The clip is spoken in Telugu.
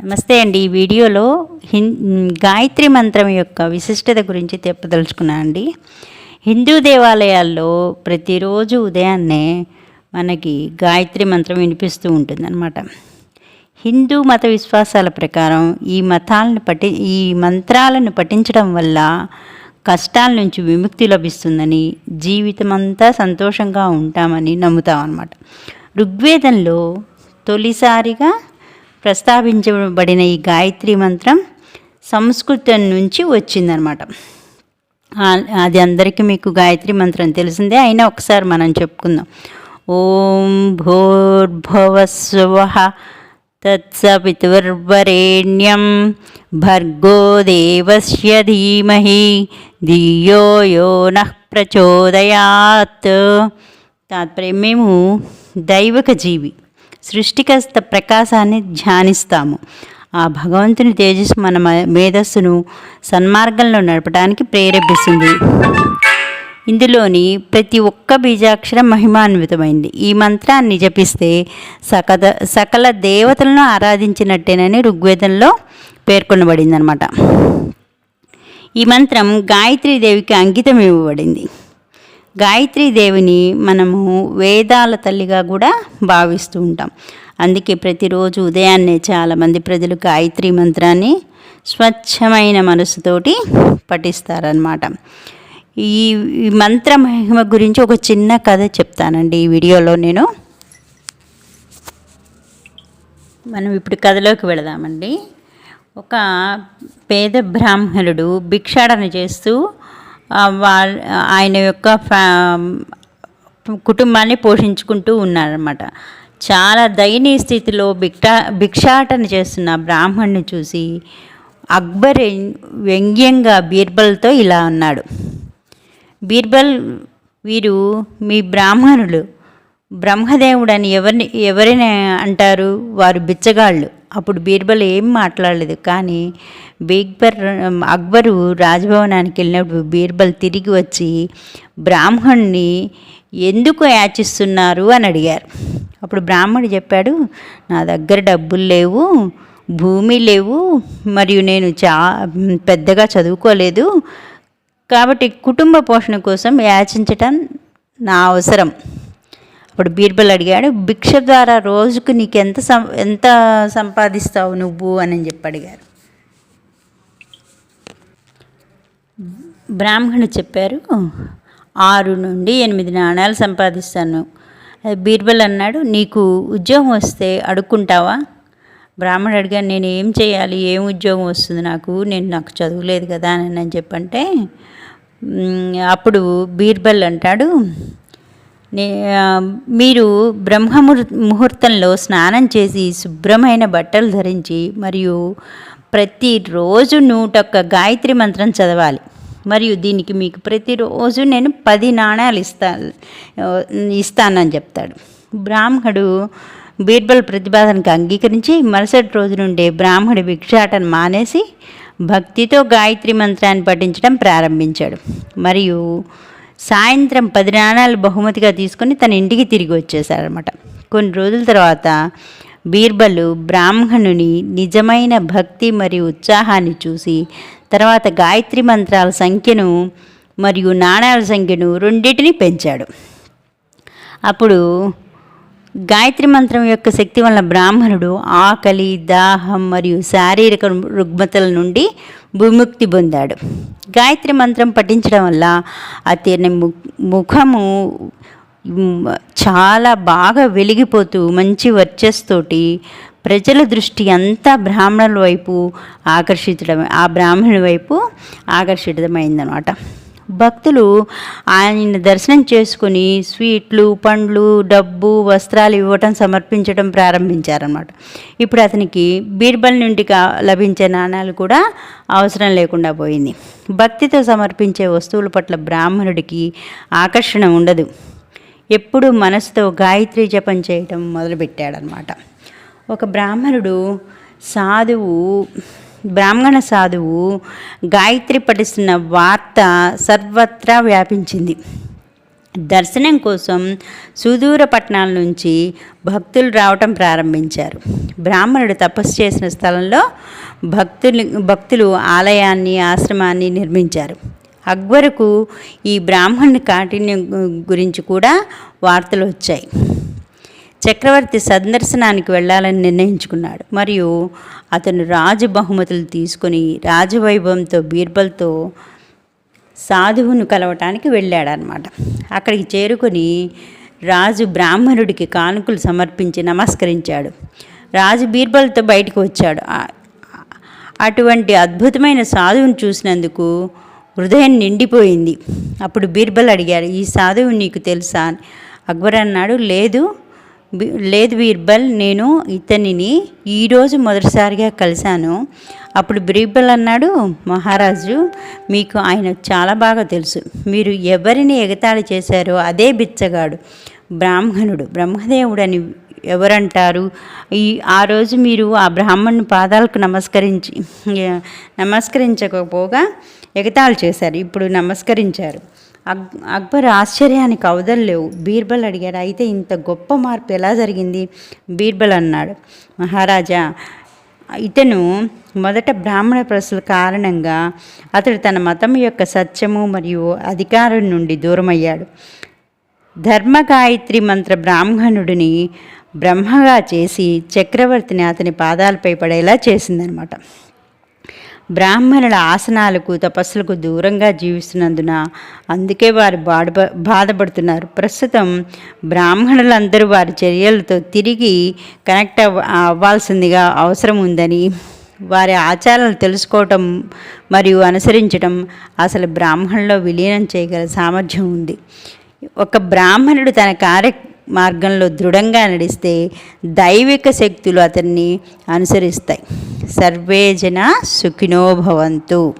నమస్తే అండి. ఈ వీడియోలో హిం గాయత్రి మంత్రం యొక్క విశిష్టత గురించి తెప్పదలుచుకున్నా అండి. హిందూ దేవాలయాల్లో ప్రతిరోజు ఉదయాన్నే మనకి గాయత్రి మంత్రం వినిపిస్తూ ఉంటుందన్నమాట. హిందూ మత విశ్వాసాల ప్రకారం ఈ మతాలను పఠి ఈ మంత్రాలను పఠించడం వల్ల కష్టాల నుంచి విముక్తి లభిస్తుందని జీవితమంతా సంతోషంగా ఉంటామని నమ్ముతామన్నమాట. ఋగ్వేదంలో తొలిసారిగా ప్రస్తావించబడిన ఈ గాయత్రి మంత్రం సంస్కృతం నుంచి వచ్చిందనమాట అది అందరికీ మీకు గాయత్రి మంత్రం తెలిసిందే అయినా ఒకసారి మనం చెప్పుకుందాం. ఓం భూర్భువస్వ తత్సపితుర్వరేణ్యం భర్గో దేవస్య ధీమహి ధియో యో నః ప్రచోదయాత్. తాత్పర్యం మేము దైవక జీవి. సృష్టికర్త ప్రకాశాన్ని ధ్యానిస్తాము. ఆ భగవంతుని తేజస్సు మన మేధస్సును సన్మార్గంలో నడపడానికి ప్రేరేపిస్తుంది. ఇందులోని ప్రతి ఒక్క బీజాక్షరం మహిమాన్వితమైంది. ఈ మంత్రాన్ని జపిస్తే సకద సకల దేవతలను ఆరాధించినట్టేనని ఋగ్వేదంలో పేర్కొనబడిందనమాట ఈ మంత్రం గాయత్రీదేవికి అంకితం ఇవ్వబడింది. గాయత్రీదేవిని మనము వేదాల తల్లిగా కూడా భావిస్తూ ఉంటాం. అందుకే ప్రతిరోజు ఉదయాన్నే చాలామంది ప్రజలు గాయత్రి మంత్రాన్ని స్వచ్ఛమైన మనసుతోటి పఠిస్తారనమాట ఈ ఈ మంత్ర మహిమ గురించి ఒక చిన్న కథ చెప్తానండి ఈ వీడియోలో నేను. మనం ఇప్పుడు కథలోకి వెళదామండి. ఒక పేద బ్రాహ్మణుడు భిక్షాటన చేస్తూ ఆయన యొక్క ఫ్యా కుటుంబాన్ని పోషించుకుంటూ ఉన్నారన్నమాట. చాలా దయనీయ స్థితిలో భిక్షా భిక్షాటన చేస్తున్న బ్రాహ్మణ్ణి చూసి అక్బర్ వ్యంగ్యంగా బీర్బల్తో ఇలా అన్నాడు. బీర్బల్ వీరు మీ బ్రాహ్మణులు. బ్రహ్మదేవుడని ఎవరిని ఎవరిని అంటారు? వారు బిచ్చగాళ్ళు. అప్పుడు బీర్బల్ ఏం మాట్లాడలేదు కానీ బీర్బల్ అక్బరు రాజభవనానికి వెళ్ళినప్పుడు బీర్బల్ తిరిగి వచ్చి బ్రాహ్మణ్ణి ఎందుకు యాచిస్తున్నారు అని అడిగారు. అప్పుడు బ్రాహ్మణుడు చెప్పాడు నా దగ్గర డబ్బులు లేవు భూమి లేవు మరియు నేను చా పెద్దగా చదువుకోలేదు కాబట్టి కుటుంబ పోషణ కోసం యాచించటం నా అవసరం. అప్పుడు బీర్బల్ అడిగాడు భిక్ష ద్వారా రోజుకు నీకు ఎంత సం ఎంత సంపాదిస్తావు నువ్వు? అని చెప్పి అడిగారు బ్రాహ్మణుడు చెప్పారు ఆరు నుండి ఎనిమిది నాణాలు సంపాదిస్తాను. బీర్బల్ అన్నాడు నీకు ఉద్యోగం వస్తే అడుక్కుంటావా? బ్రాహ్మణుడు అడిగాను నేను ఏం చేయాలి? ఏం ఉద్యోగం వస్తుంది నాకు? నేను నాకు చదువులేదు కదా అని అని చెప్పంటే అప్పుడు బీర్బల్ అంటాడు మీరు బ్రహ్మ ముహూర్తంలో స్నానం చేసి శుభ్రమైన బట్టలు ధరించి మరియు ప్రతిరోజు నూటొక్క గాయత్రి మంత్రం చదవాలి. మరియు దీనికి మీకు ప్రతిరోజు నేను పది నాణ్యాలు ఇస్తా ఇస్తానని చెప్తాడు. బ్రాహ్మడు బీర్బల్ ప్రతిపాదనకు అంగీకరించి మరుసటి రోజు నుండే బ్రాహ్మడి భిక్షాటను మానేసి భక్తితో గాయత్రి మంత్రాన్ని పఠించడం ప్రారంభించాడు. మరియు సాయంత్రం పది నాణాలు బహుమతిగా తీసుకొని తన ఇంటికి తిరిగి వచ్చేశారనమాట కొన్ని రోజుల తర్వాత బీర్బలు బ్రాహ్మణుని నిజమైన భక్తి మరియు ఉత్సాహాన్ని చూసి తర్వాత గాయత్రి మంత్రాల సంఖ్యను మరియు నాణాల సంఖ్యను రెండింటిని పెంచాడు. అప్పుడు గాయత్రి మంత్రం యొక్క శక్తి వలన బ్రాహ్మణుడు ఆకలి దాహం మరియు శారీరక రుగ్మతల నుండి విముక్తి పొందాడు. గాయత్రి మంత్రం పఠించడం వల్ల అతని ము ముఖము చాలా బాగా వెలిగిపోతూ మంచి వర్చస్తోటి ప్రజల దృష్టి అంతా బ్రాహ్మణుల వైపు ఆకర్షించడం ఆ బ్రాహ్మణుల వైపు ఆకర్షితమైందనమాట. భక్తులు ఆయన దర్శనం చేసుకుని స్వీట్లు పండ్లు డబ్బు వస్త్రాలు ఇవ్వటం సమర్పించడం ప్రారంభించారన్నమాట. ఇప్పుడు అతనికి బీర్బల్ నుండి కా- లభించే నాణాలు కూడా అవసరం లేకుండా పోయింది. భక్తితో సమర్పించే వస్తువుల పట్ల బ్రాహ్మణుడికి ఆకర్షణ ఉండదు. ఎప్పుడు మనసుతో గాయత్రి జపం చేయటం మొదలుపెట్టాడనమాట ఒక బ్రాహ్మణుడు సాధువు బ్రాహ్మణ సాధువు గాయత్రి పఠిస్తున్న వార్త సర్వత్రా వ్యాపించింది. దర్శనం కోసం సుదూర పట్టణాల నుంచి భక్తులు రావటం ప్రారంభించారు. బ్రాహ్మణుడు తపస్సు చేసిన స్థలంలో భక్తులు భక్తులు ఆలయాన్ని ఆశ్రమాన్ని నిర్మించారు. అక్బరుకు ఈ బ్రాహ్మణుని కాఠిన్యం గురించి కూడా వార్తలు వచ్చాయి. చక్రవర్తి సందర్శనానికి వెళ్ళాలని నిర్ణయించుకున్నాడు. మరియు అతను రాజు బహుమతులు తీసుకొని రాజవైభవంతో బీర్బల్తో సాధువును కలవటానికి వెళ్ళాడనమాట అక్కడికి చేరుకొని రాజు బ్రాహ్మణుడికి కానుకలు సమర్పించి నమస్కరించాడు. రాజు బీర్బల్తో బయటకు వచ్చాడు. అటువంటి అద్భుతమైన సాధువుని చూసినందుకు హృదయం నిండిపోయింది. అప్పుడు బీర్బల్ అడిగారు ఈ సాధువు నీకు తెలుసా? అని అక్బర్ అన్నాడు లేదు లేదు బీర్బల్ నేను ఇతనిని ఈరోజు మొదటిసారిగా కలిశాను. అప్పుడు బీర్బల్ అన్నాడు మహారాజు మీకు ఆయన చాలా బాగా తెలుసు. మీరు ఎవరిని ఎగతాళి చేశారో అదే బిచ్చగాడు. బ్రాహ్మణుడు బ్రహ్మదేవుడు అని ఎవరంటారు? ఈ ఆ రోజు మీరు ఆ బ్రాహ్మణుని పాదాలకు నమస్కరించి నమస్కరించకపోగా ఎగతాళి చేశారు. ఇప్పుడు నమస్కరించారు. అక్ అక్బర్ ఆశ్చర్యానికి అవదల్లేవు బీర్బల్ అడిగాడు అయితే ఇంత గొప్ప మార్పు ఎలా జరిగింది? బీర్బల్ అన్నాడు మహారాజా ఇతను మొదట బ్రాహ్మణ ప్రశ్నల కారణంగా అతడు తన మతం యొక్క సత్యము మరియు అధికారం నుండి దూరమయ్యాడు. ధర్మ గాయత్రి మంత్ర బ్రాహ్మణుడిని బ్రహ్మగా చేసి చక్రవర్తిని అతని పాదాలపై పడేలా చేసిందనమాట. బ్రాహ్మణుల ఆసనాలకు తపస్సులకు దూరంగా జీవిస్తున్నందున అందుకే వారు బాధ బాధపడుతున్నారు. ప్రస్తుతం బ్రాహ్మణులందరూ వారి చర్యలతో తిరిగి కనెక్ట్ అవ్వ అవ్వాల్సిందిగా అవసరం ఉందని వారి ఆచారాలు తెలుసుకోవటం మరియు అనుసరించడం అసలు బ్రాహ్మణులో విలీనం చేయగల సామర్థ్యం ఉంది. ఒక బ్రాహ్మణుడు తన కార్య మార్గంలో దృఢంగా నడిస్తే దైవిక శక్తులు అతన్ని అనుసరిస్తాయి. సర్వేజన సుఖినోభవంతు